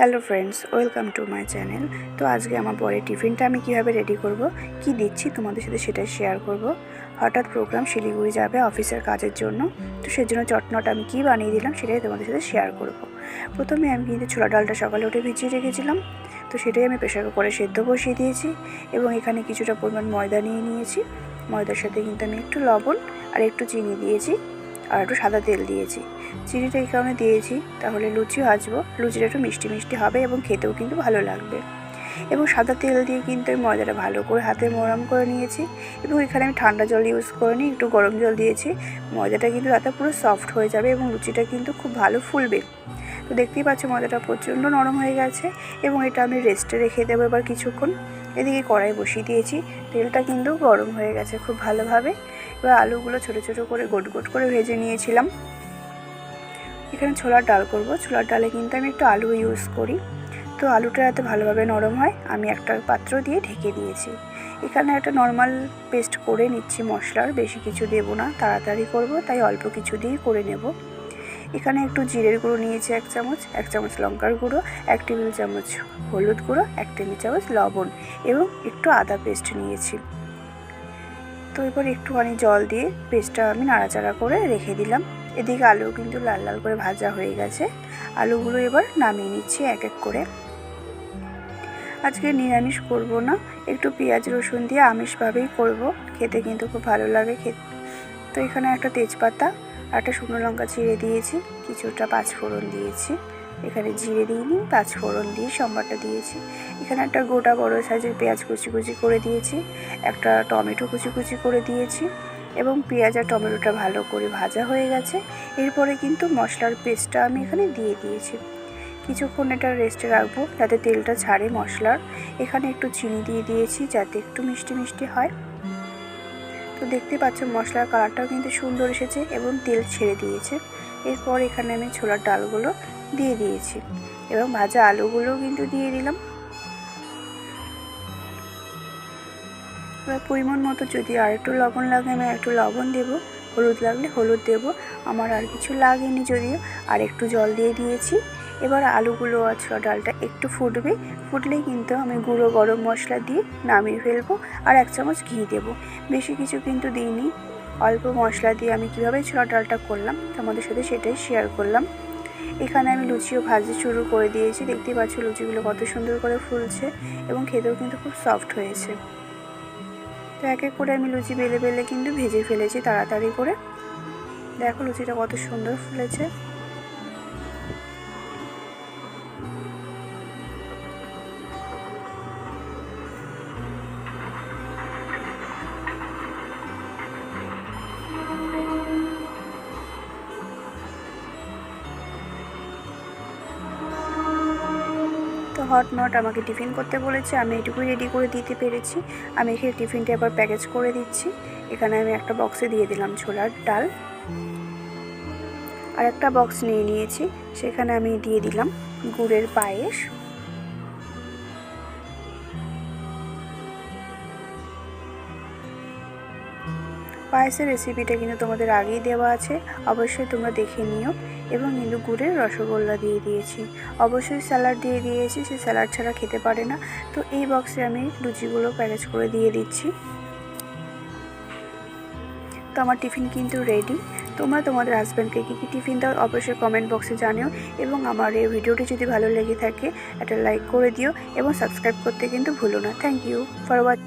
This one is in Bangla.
Hello friends welcome to my channel তো আজকে আমার পরে টিফিনটা আমি কীভাবে রেডি করব, কি দিচ্ছি তোমাদের সাথে সেটাই শেয়ার করব। হঠাৎ প্রোগ্রাম শিলিগুড়ি যাবে অফিসের কাজের জন্য, তো সেই জন্য চটনাটা আমি কী বানিয়ে দিলাম সেটাই তোমাদের সাথে শেয়ার করব। প্রথমে আমি কিন্তু ছোলা ডালটা সকালে উঠে ভিজিয়ে রেখেছিলাম, তো সেটাই আমি প্রেশার কুকারে সেদ্ধ বসিয়ে দিয়েছি এবং এখানে কিছুটা পরিমাণ ময়দা নিয়ে নিয়েছি। ময়দার সাথে কিন্তু আমি একটু লবণ আর একটু চিনি দিয়েছি। আর একটু সাদা তেল দিয়েছি। চিনিটা এই কারণে দিয়েছি, তাহলে লুচি ভাজবো লুচিটা একটু মিষ্টি মিষ্টি হবে এবং খেতেও কিন্তু ভালো লাগবে। এবং সাদা তেল দিয়ে কিন্তু আমি ময়দাটা ভালো করে হাতে মরম করে নিয়েছি এবং এখানে আমি ঠান্ডা জল ইউজ করিনি, একটু গরম জল দিয়েছি। ময়দাটা কিন্তু তাতে পুরো সফট হয়ে যাবে এবং লুচিটা কিন্তু খুব ভালো ফুলবে। তো দেখতেই পাচ্ছ ময়দাটা প্রচণ্ড নরম হয়ে গেছে এবং এটা আমি রেস্টে রেখে দেবো এবার কিছুক্ষণ। এদিকে কড়াই বসিয়ে দিয়েছি, তেলটা কিন্তু গরম হয়ে গেছে খুব ভালোভাবে। এবার আলুগুলো ছোটো ছোটো করে গোট গোট করে ভেজে নিয়েছিলাম। এখানে ছোলার ডাল করব। ছোলার ডালে কিন্তু আমি একটু আলু ইউজ করি। তো আলুটা যাতে ভালোভাবে নরম হয়, আমি একটা পাত্র দিয়ে ঢেকে দিয়েছি। এখানে একটা নর্মাল পেস্ট করে নিচ্ছি মশলার, বেশি কিছু দেবো না, তাড়াতাড়ি করব, তাই অল্প কিছু দিয়েই করে নেব। এখানে একটু জিরের গুঁড়ো নিয়েছি এক চামচ এক চামচ লঙ্কার গুঁড়ো, এক টেবিল চামচ হলুদ গুঁড়ো, এক টেবিল চামচ লবণ এবং একটু আদা পেস্ট নিয়েছি। তো এবার একটুখানি জল দিয়ে পেস্টটা আমি নাড়াচাড়া করে রেখে দিলাম। এদিকে আলু কিন্তু লাল লাল করে ভাজা হয়ে গেছে। আলুগুলো এবার নামিয়ে নিচ্ছি এক এক করে। আজকে নিরামিষ করব না, একটু পেঁয়াজ রসুন দিয়ে আমিষভাবেই করব। খেতে কিন্তু খুব ভালো লাগে খেতে, তো এখানে একটা তেজপাতা, একটা শুকনো লঙ্কা চিড়ে দিয়েছি, কিছুটা পাঁচফোড়ন দিয়েছি। এখানে জিরে দিইনি পাঁচফোড়ন দিয়ে সম্বারটা দিয়েছি। এখানে একটা গোটা বড় সাইজের পেঁয়াজ কুচি কুচি করে দিয়েছি, একটা টমেটো কুচি কুচি করে দিয়েছি এবং পেঁয়াজ আর টমেটোটা ভালো করে ভাজা হয়ে গেছে। এরপরে কিন্তু মশলার পেস্টটা আমি এখানে দিয়ে দিয়েছি। কিছুক্ষণ এটা রেস্টে রাখব যাতে তেলটা ছাড়ে মশলার। এখানে একটু চিনি দিয়ে দিয়েছি যাতে একটু মিষ্টি মিষ্টি হয়। তো দেখতে পাচ্ছ মশলার কালারটাও কিন্তু সুন্দর এসেছে এবং তেল ছেড়ে দিয়েছে। এরপর এখানে আমি ছোলার ডালগুলো দিয়ে দিয়েছি। এবং ভাজা আলুগুলোও কিন্তু দিয়ে দিলাম। এবার পরিমাণ মতো যদি আর একটু লবণ লাগে, আমি একটু লবণ দেবো। হলুদ লাগলে হলুদ দেব। আমার আর কিছু লাগেনি যদিও। আর একটু জল দিয়ে দিয়েছি। এবার আলুগুলো আর ছোলা ডালটা একটু ফুটবে। ফুটলেই কিন্তু আমি গুঁড়ো গরম মশলা দিয়ে নামিয়ে ফেলব আর এক চামচ ঘি দেবো। বেশি কিছু কিন্তু দিইনি। অল্প মশলা দিয়ে আমি কীভাবে ছোলা ডালটা করলাম তোমাদের সাথে সেটাই শেয়ার করলাম। এখানে আমি লুচিও ভাজতে শুরু করে দিয়েছি। দেখতেই পাচ্ছ লুচিগুলো কত সুন্দর করে ফুলছে এবং খেতেও কিন্তু খুব সফট হয়েছে। তো এক এক করে আমি লুচি বেলে বেলে কিন্তু ভেজে ফেলেছি তাড়াতাড়ি করে। দেখো লুচিটা কত সুন্দর ফুলেছে। হট নট আমাকে টিফিন করতে বলেছে, আমি এটুকুই রেডি করে দিতে পেরেছি। আমি এখানে টিফিনটা এবার প্যাকেজ করে দিচ্ছি। এখানে আমি একটা বক্সে দিয়ে দিলাম ছোলার ডাল। আর একটা বক্স নিয়ে নিয়েছি, সেখানে আমি দিয়ে দিলাম গুড়ের পায়েস। পায়েসের রেসিপিটা কিন্তু তোমাদের আগেই দেওয়া আছে। অবশ্যই তোমরা দেখে নিও এবং কিন্তু গুড়ের রসগোল্লা দিয়ে দিয়েছি। অবশ্যই স্যালাড দিয়ে দিয়েছি, সে স্যালাড ছাড়া খেতে পারে না। তো এই বক্সে আমি লুচিগুলো প্যাকেজ করে দিয়ে দিচ্ছি। তো আমার টিফিন কিন্তু রেডি তোমরা তোমাদের হাজব্যান্ডকে কী কী টিফিন দাও অবশ্যই কমেন্ট বক্সে জানিও এবং আমার এই ভিডিওটি যদি ভালো লেগে থাকে, একটা লাইক করে দিও এবং সাবস্ক্রাইব করতে কিন্তু ভুলো না। Thank you for watch